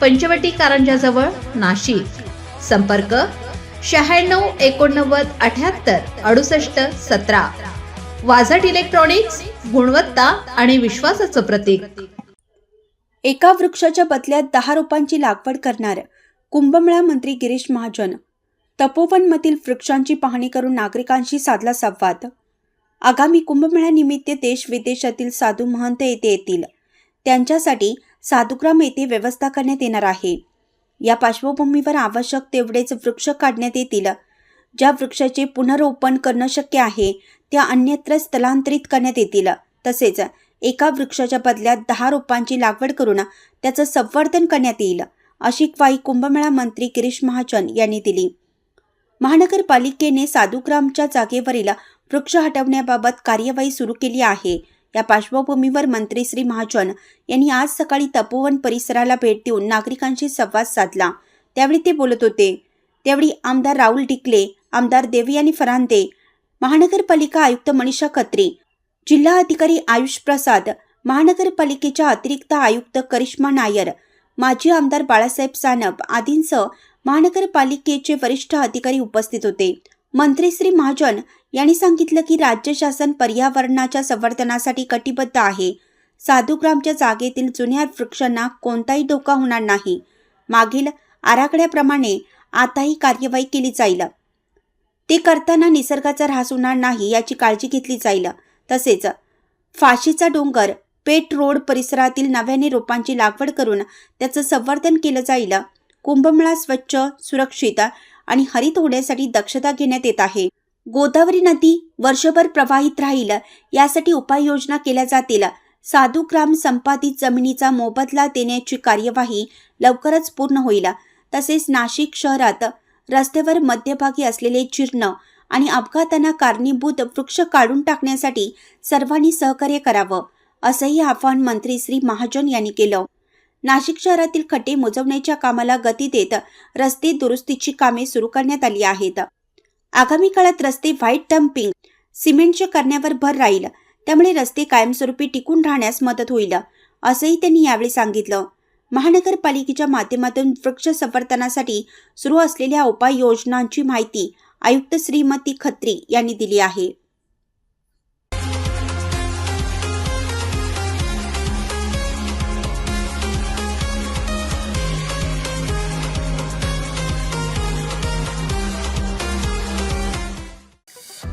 पंचवटी कारंजाजवळ नाशिक. संपर्क शहाण्णव एकोणनव्वद अठ्याहत्तर अडुसष्ट सतरा. वाझट इलेक्ट्रॉनिक्स गुणवत्ता आणि विश्वासाचं प्रतीक. एका वृक्षाच्या बदल्यात दहा रोपांची लागवड करणार कुंभमेळा मंत्री गिरीश महाजन. तपोवनमधील वृक्षांची पाहणी करून नागरिकांशी साधला संवाद. आगामी कुंभमेळ्यानिमित्त देश विदेशातील साधू महंत येथे येतील. त्यांच्यासाठी साधुग्राम येथे व्यवस्था करण्यात येणार आहे. या पार्श्वभूमीवर आवश्यक तेवढेच वृक्ष काढण्यात येतील ज्या वृक्षाचे पुनरोपण करणं शक्य आहे त्या अन्यत्र स्थलांतरित करण्यात येतील. तसेच एका वृक्षाच्या बदल्यात दहा रोपांची लागवड करून त्याचं संवर्धन करण्यात येईल अशी ग्वाही कुंभमेळा मंत्री गिरीश महाजन यांनी दिली. महानगरपालिकेने साधुग्रामच्या जागेवरील वृक्ष हटवण्याबाबत कार्यवाही सुरू केली आहे. या पार्श्वभूमीवर मंत्री श्री महाजन यांनी आज सकाळी तपोवन परिसराला भेट देऊन नागरिकांशी संवाद साधला. त्यावेळी ते बोलत होते. त्यावेळी आमदार राहुल डिकले आमदार देवी आणि फरांदे महानगरपालिका आयुक्त मनीषा खत्री जिल्हा अधिकारी आयुष प्रसाद महानगरपालिकेच्या अतिरिक्त आयुक्त करिश्मा नायर माजी आमदार बाळासाहेब सानप आदींसह महानगरपालिकेचे वरिष्ठ अधिकारी उपस्थित होते. मंत्री श्री महाजन यांनी सांगितलं की राज्य शासन पर्यावरणाच्या संवर्धनासाठी कटिबद्ध आहे. साधुग्रामच्या जागेतील जुन्या वृक्षांना कोणताही धोका होणार नाही. मागील आराखड्याप्रमाणे आताही कार्यवाही केली जाईल. ते करताना निसर्गाचा ऱ्हास होणार नाही याची काळजी घेतली जाईल. तसेच फाशीचा डोंगर पेट रोड परिसरातील नव्याने रोपांची लागवड करून त्याचं संवर्धन केलं जाईल. कुंभमेळा स्वच्छ सुरक्षित आणि हरित होण्यासाठी दक्षता घेण्यात येत आहे. गोदावरी नदी वर्षभर प्रवाहित राहील यासाठी उपाययोजना केल्या जातील. साधू ग्राम संपादित जमिनीचा मोबदला देण्याची कार्यवाही लवकरच पूर्ण होईल. तसेच नाशिक शहरात रस्त्यावर मध्यभागी असलेले जीर्ण आणि अपघातांना कारणीभूत वृक्ष काढून टाकण्यासाठी सर्वांनी सहकार्य करावं असंही आवाहन मंत्री श्री महाजन यांनी केलं. नाशिक शहरातील खड्डे मोजवण्याच्या कामाला गती देत रस्ते दुरुस्तीची कामे सुरू करण्यात आली आहेत. आगामी काळात रस्ते व्हाईट डम्पिंग सिमेंटच्या करण्यावर भर राहील. त्यामुळे रस्ते कायमस्वरूपी टिकून राहण्यास मदत होईल असंही त्यांनी यावेळी सांगितलं. महानगरपालिकेच्या माध्यमातून वृक्ष संवर्धनासाठी सुरू असलेल्या उपाययोजनांची माहिती आयुक्त श्रीमती खत्री यांनी दिली आहे.